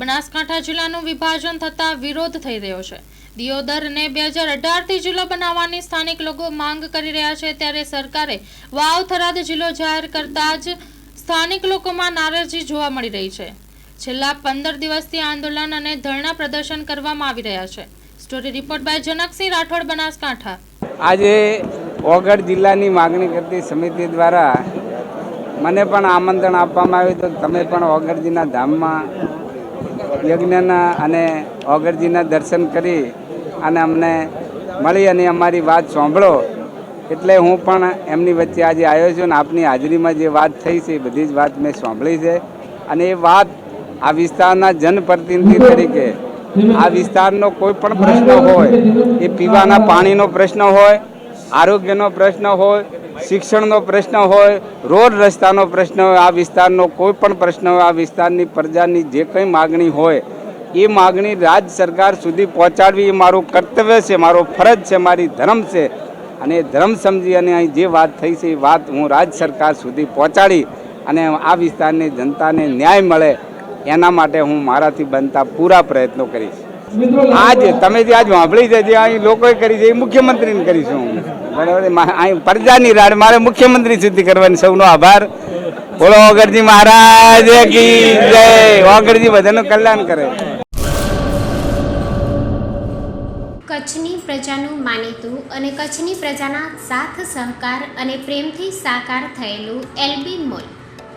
બનાસકાંઠા જિલ્લાનું વિભાજન થતાં વિરોધ થઈ રહ્યો છે. દિયોદરને બે હજાર અઢારથી જિલ્લો બનાવવાની સ્થાનિક લોકો માંગ કરી રહ્યા છે ત્યારે સરકારે વાવ થરાદ જિલ્લો જાહેર કરતા જ સ્થાનિક લોકોમાં નારાજી જોવા મળી રહી છે. છેલ્લા પંદર દિવસથી આંદોલન અને ધરણા પ્રદર્શન કરવામાં આવી રહ્યા છે. Story report by Janaksinh Rathod, Banaskantha. આજે ઓગઢ જિલ્લાની માગણી કરતી સમિતિ દ્વારા મને પણ આમંત્રણ આપવામાં આવ્યું હતું. તમે પણ ઓગળજીના ધામમાં યજ્ઞના અને ઓગરજીના દર્શન કરી અને અમને મળી અને અમારી વાત સાંભળો. એટલે હું પણ એમની વચ્ચે આજે આવ્યો છું અને આપની હાજરીમાં જે વાત થઈ છે એ બધી જ વાત મેં સાંભળી છે. અને એ વાત આ વિસ્તારના જનપ્રતિનિધિ તરીકે, આ વિસ્તારનો કોઈ પણ પ્રશ્ન હોય, એ પીવાના પાણીનો પ્રશ્ન હોય આરોગ્યનો પ્રશ્ન હોય, શિક્ષણનો પ્રશ્ન હોય, રોડ રસ્તાનો પ્રશ્ન હોય, આ વિસ્તારનો કોઈ પણ પ્રશ્ન હોય, આ વિસ્તારની પ્રજાની જે કંઈ માગણી હોય, એ માગણી રાજ્ય સરકાર સુધી પહોંચાડવી એ મારું કર્તવ્ય છે, મારો ફરજ છે, મારી ધર્મ છે. અને ધર્મ સમજી અને અહીં જે વાત થઈ છે, એ વાત હું રાજ્ય સરકાર સુધી પહોંચાડી અને આ વિસ્તારની જનતાને ન્યાય મળે, એના માટે હું મારાથી બનતા પૂરા પ્રયત્નો કરીશ. આજ તમે જે આજ વાંભળી છે જે અહીં લોકોએ કરી છે એ મુખ્યમંત્રીને કરીશું બરાબર? અહીં પ્રજાની રાડ મારે મુખ્યમંત્રી સુધી કરવાની સૌનો આભાર. બોલો ઓગરજી મહારાજ કી જય. ઓગરજી બધાનું કલ્યાણ કરે. કચ્છની પ્રજાનું માનીતું અને કચ્છની પ્રજાના સાથ સહકાર અને પ્રેમથી સાકાર થયેલું એલબી મોલ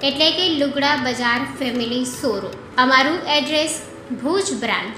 એટલે કે લુગડા બજાર ફેમિલી શોરૂમ. અમારું address Bhuj branch.